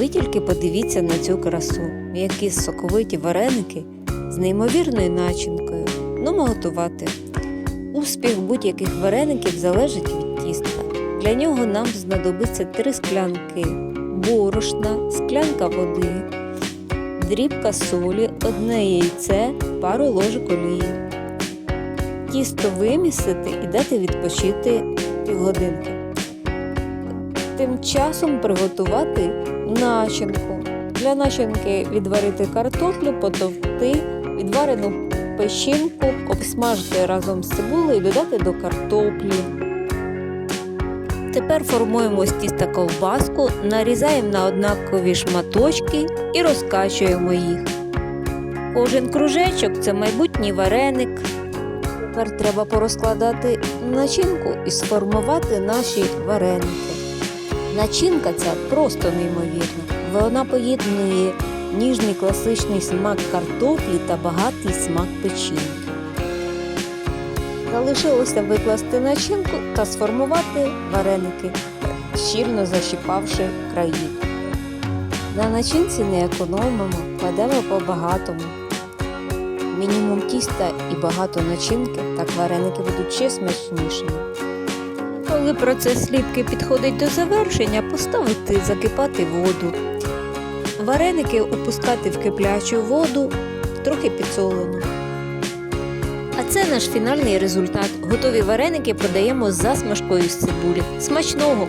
Ви тільки подивіться на цю красу, які соковиті вареники з неймовірною начинкою. Ну, готувати. Успіх будь-яких вареників залежить від тіста. Для нього нам знадобиться 3 склянки борошна, склянка води, дрібка солі, одне яйце, пару ложок олії. Тісто вимісити і дати відпочити півгодинки. Тим часом приготувати начинку. Для начинки відварити картоплю, потовти, відварену печінку, обсмажити разом з цибулею додати до картоплі. Тепер формуємо з тіста ковбаску, нарізаємо на однакові шматочки і розкачуємо їх. Кожен кружечок це майбутній вареник. Тепер треба порозкладати начинку і сформувати наші вареники. Начинка ця просто неймовірна. Вона поєднує ніжний класичний смак картоплі та багатий смак печінки. Залишилося викласти начинку та сформувати вареники, щільно защіпавши краї. На начинці не економимо, кладемо по-багатому. Мінімум тіста і багато начинки, так вареники будуть ще смачнішими. Коли процес ліпки підходить до завершення, поставити закипати воду. Вареники опускати в киплячу воду, трохи підсолену. А це наш фінальний результат. Готові вареники подаємо з засмажкою з цибулі. Смачного!